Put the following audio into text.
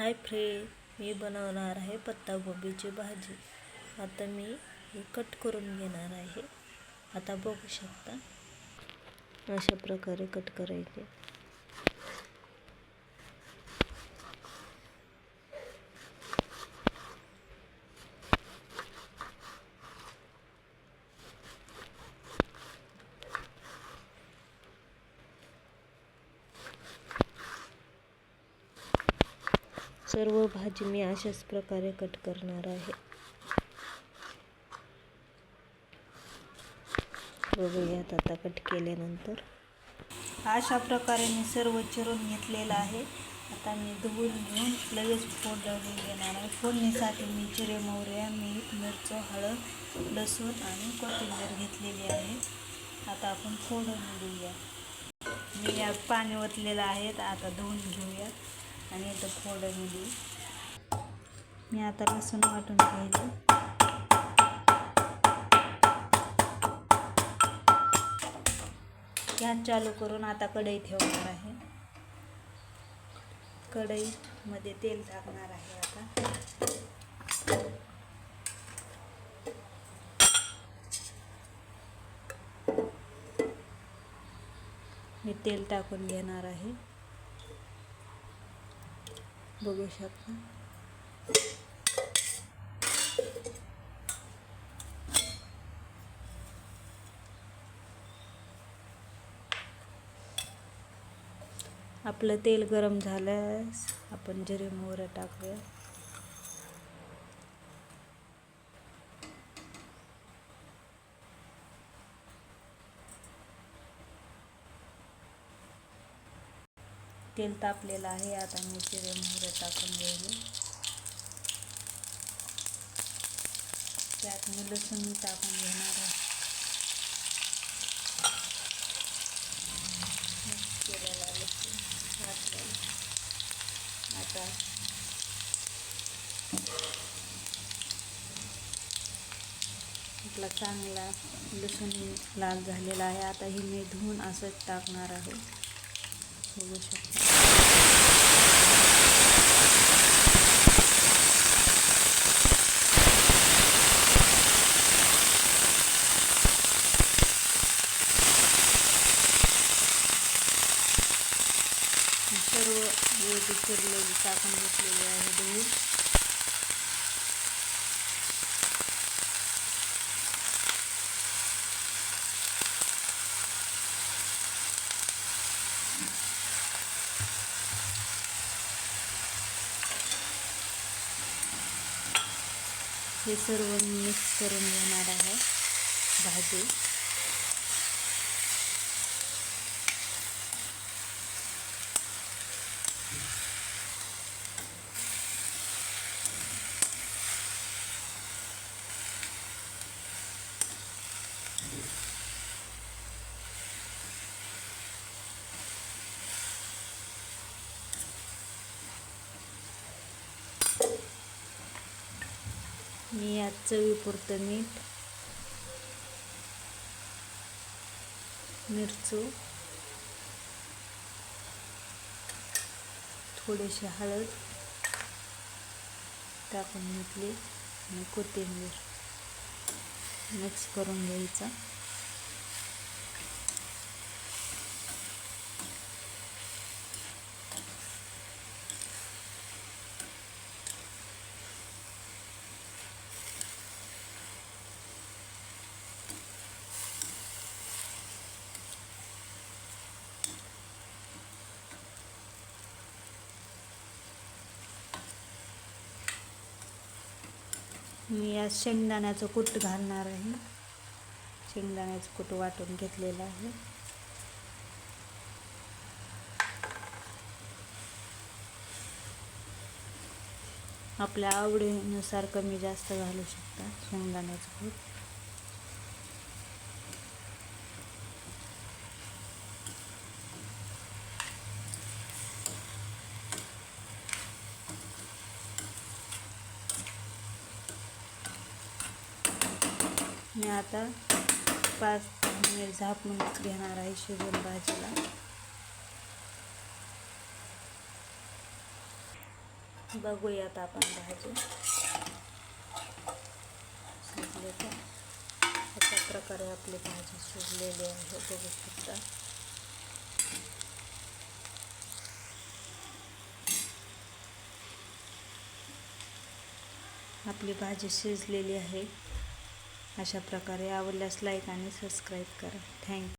Hi friend मी बनवणार आहे पत्ताकोबीची भाजी. आता मी हे कट करून घेणार आहे. आता बघू शकता. अशा प्रकारे कट करायचे. सर्व भाजी मी अशाच प्रकारे कट करणार आहे. बघूयात आता कट केल्यानंतर. अशा प्रकारे मी सर्व चिरून घेतलेलं आहे. आता मी धुवून घेऊन लगेच फोडून घेणार आहे. फोडणीसाठी मी जिरे मोहऱ्या मीठ मिरचं हळद लसूण आणि कोथिंबीर घेतलेली आहे. आता आपण फोडून घेऊया मी या पाणी ओतलेलं आहे. आता धुवून घेऊयात आणि इथं फोडणी देऊ. मी आता लसूण वाटून घ्यायचं गॅस चालू करून आता कढई ठेवणार आहे. कढईमध्ये तेल टाकणार आहे आता. मी तेल टाकून घेणार आहे. बघू शकता. आपलं तेल गरम झाल्यास आपण जिरे मोहरं टाकूया. तेल तापलेलं आहे. आता मी जिरे मोहरे टाकून घेईल त्यात मी लसूण टाकून घेणार आहे. आता आपला चांगला लसूण लाल झालेला आहे. आता ही मी धुवून असंच टाकणार आहे. बघू शकता सर्व वेळी टाकून घेतलेली आहे धुवून हे सर्व मिक्स करून घेणार आहे भाजी. मी यात चवीपुरतं मीठ मिरचू थोडीशी हळद टाकून घेतली आणि कोथिंबीर मिक्स करून घ्यायचा. मी यात शेंगदाण्याचं कूट घालणार आहे. शेंगदाण्याचं कूट वाटून घेतलेलं आहे. आपल्या आवडीनुसार कमी जास्त घालू शकता शेंगदाण्याचं कूट. मी आता पाच मिनिट झाकून घेणार आहे शिजून भाजीला. बघूयात आपण भाजी. शिजले अशा प्रकारे आपली भाजी शिजलेली आहे बघू शकता. आपली भाजी शिजलेली आहे. अशा प्रकारे आवडल्यास लाईक आणि सबस्क्राईब करा. थँक्यू